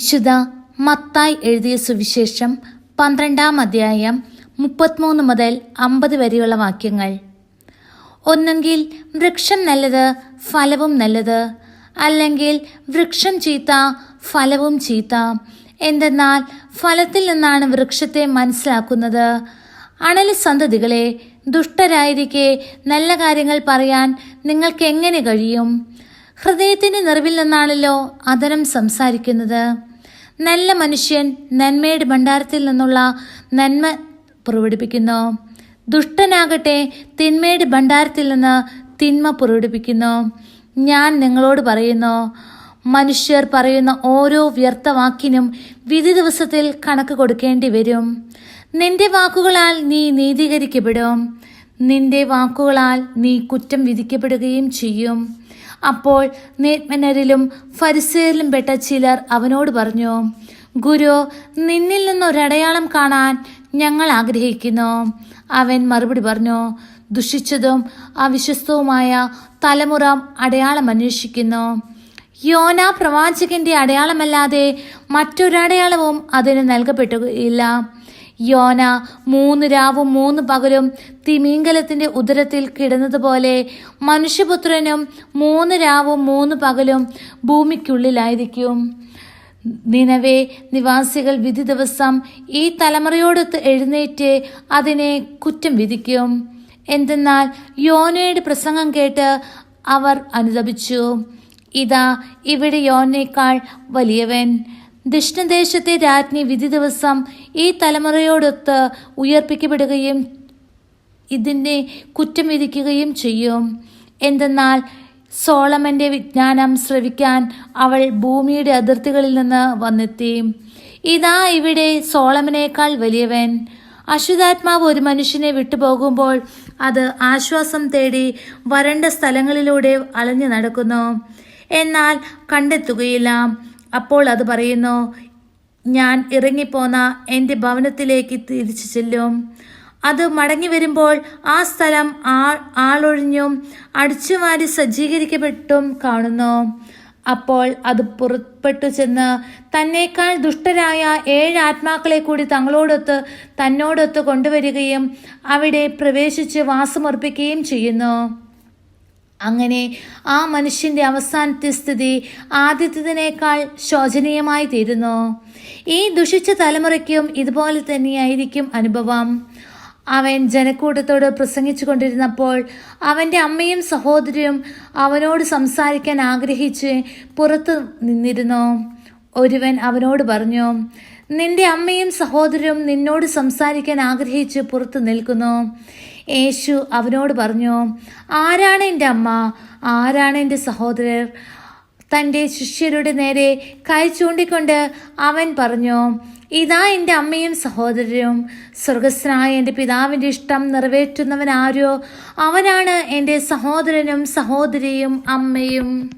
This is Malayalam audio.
വിശുദ്ധ മത്തായി എഴുതിയ സുവിശേഷം പന്ത്രണ്ടാം അധ്യായം മുപ്പത്തിമൂന്ന് മുതൽ അമ്പത് വരെയുള്ള വാക്യങ്ങൾ. ഒന്നെങ്കിൽ വൃക്ഷം നല്ലത് ഫലവും നല്ലത്. അല്ലെങ്കിൽ വൃക്ഷം ചീത്ത ഫലവും ചീത്ത. എന്തെന്നാൽ ഫലത്തിൽ നിന്നാണ് വൃക്ഷത്തെ മനസ്സിലാക്കുന്നത്. അണലി സന്തതികളെ ദുഷ്ടരായിരിക്കെ നല്ല കാര്യങ്ങൾ പറയാൻ നിങ്ങൾക്ക് എങ്ങനെ കഴിയും? ഹൃദയത്തിന്റെ നിറവിൽ നിന്നാണല്ലോ അതരം സംസാരിക്കുന്നത്. നല്ല മനുഷ്യൻ നന്മയുടെ ഭണ്ഡാരത്തിൽ നിന്നുള്ള നന്മ പുറപ്പെടുപ്പിക്കുന്നു ദുഷ്ടനാകട്ടെ തിന്മയുടെ ഭണ്ഡാരത്തിൽ നിന്ന് തിന്മ പുറപ്പെടുപ്പിക്കുന്നു ഞാൻ നിങ്ങളോട് പറയുന്നു മനുഷ്യർ പറയുന്ന ഓരോ വ്യർത്ഥവാക്കിനും വിധി ദിവസത്തിൽ കണക്ക് കൊടുക്കേണ്ടി വരും. നിന്റെ വാക്കുകളാൽ നീ നീതീകരിക്കപ്പെടും. നിന്റെ വാക്കുകളാൽ നീ കുറ്റം വിധിക്കപ്പെടുകയും ചെയ്യും. അപ്പോൾ നേത്മനരിലും ഫരിസേരിലും പെട്ട ചിലർ അവനോട് പറഞ്ഞു ഗുരു നിന്നിൽ നിന്നൊരടയാളം കാണാൻ ഞങ്ങൾ ആഗ്രഹിക്കുന്നു. അവൻ മറുപടി പറഞ്ഞു ദുഷിച്ചതും അവിശ്വസ്തവുമായ തലമുറ അടയാളം അന്വേഷിക്കുന്നു. യോന പ്രവാചകന്റെ അടയാളമല്ലാതെ മറ്റൊരടയാളവും അതിന് നൽകപ്പെട്ടില്ല. യോന മൂന്ന് രാവും മൂന്ന് പകലും തിമീങ്കലത്തിന്റെ ഉദരത്തിൽ കിടന്നതുപോലെ മനുഷ്യപുത്രനും മൂന്ന് രാവും മൂന്ന് പകലും ഭൂമിക്കുള്ളിലായിരിക്കും. നിലവെ നിവാസികൾ വിധി ദിവസം ഈ തലമുറയോടൊത്ത് എഴുന്നേറ്റ് അതിനെ കുറ്റം വിധിക്കും. എന്തെന്നാൽ യോനയുടെ പ്രസംഗം കേട്ട് അവർ അനുദപിച്ചു. ഇതാ ഇവിടെ യോനേക്കാൾ വലിയവൻ. ദക്ഷിണദേശത്തെ രാജ്ഞി വിധി ദിവസം ഈ തലമുറയോടൊത്ത് ഉയർപ്പിക്കപ്പെടുകയും ഇതിന്റെ കുറ്റം വിധിക്കുകയും ചെയ്യും. എന്തെന്നാൽ സോളമന്റെ വിജ്ഞാനം ശ്രവിക്കാൻ അവൾ ഭൂമിയുടെ അതിർത്തികളിൽ നിന്ന് വന്നെത്തി. ഇതാ ഇവിടെ സോളമനേക്കാൾ വലിയവൻ. അശുദ്ധാത്മാവ് ഒരു മനുഷ്യനെ വിട്ടുപോകുമ്പോൾ അത് ആശ്വാസം തേടി വരണ്ട സ്ഥലങ്ങളിലൂടെ അലഞ്ഞു നടക്കുന്നു. എന്നാൽ കണ്ടെത്തുകയില്ല. അപ്പോൾ അത് പറയുന്നു ഞാൻ ഇറങ്ങിപ്പോന്ന എന്റെ ഭവനത്തിലേക്ക് തിരിച്ചു ചെല്ലും. അത് മടങ്ങി വരുമ്പോൾ ആ സ്ഥലം ആ ആളൊഴിഞ്ഞും അടിച്ചുമാരി സജ്ജീകരിക്കപ്പെട്ടും കാണുന്നു. അപ്പോൾ അത് പുറപ്പെട്ടു ചെന്ന് തന്നേക്കാൾ ദുഷ്ടരായ ഏഴ് ആത്മാക്കളെ കൂടി തങ്ങളോടൊത്ത് തന്നോടൊത്ത് കൊണ്ടുവരികയും അവിടെ പ്രവേശിച്ച് വാസമർപ്പിക്കുകയും ചെയ്യുന്നു. അങ്ങനെ ആ മനുഷ്യന്റെ അവസാനത്തെ സ്ഥിതി ആദ്യത്തേതിനേക്കാൾ ശോചനീയമായി തീരുന്നു. ഈ ദുഷിച്ച തലമുറയ്ക്കും ഇതുപോലെ തന്നെയായിരിക്കും അനുഭവം. അവൻ ജനക്കൂട്ടത്തോട് പ്രസംഗിച്ചു കൊണ്ടിരുന്നപ്പോൾ അവന്റെ അമ്മയും സഹോദരിയും അവനോട് സംസാരിക്കാൻ ആഗ്രഹിച്ച് പുറത്തു നിന്നിരുന്നു. ഒരുവൻ അവനോട് പറഞ്ഞു നിന്റെ അമ്മയും സഹോദരും നിന്നോട് സംസാരിക്കാൻ ആഗ്രഹിച്ച് പുറത്തു നിൽക്കുന്നു. യേശു അവനോട് പറഞ്ഞു ആരാണ് എന്റെ അമ്മ? ആരാണ് എന്റെ സഹോദരർ? തന്റെ ശിഷ്യരുടെ നേരെ കൈ ചൂണ്ടിക്കൊണ്ട് അവൻ പറഞ്ഞു ഇതാ എന്റെ അമ്മയും സഹോദരരും. സ്വർഗസ്നായ എന്റെ പിതാവിന്റെ ഇഷ്ടം നിറവേറ്റുന്നവൻ ആരോ? അവനാണ് എന്റെ സഹോദരനും സഹോദരിയും അമ്മയും.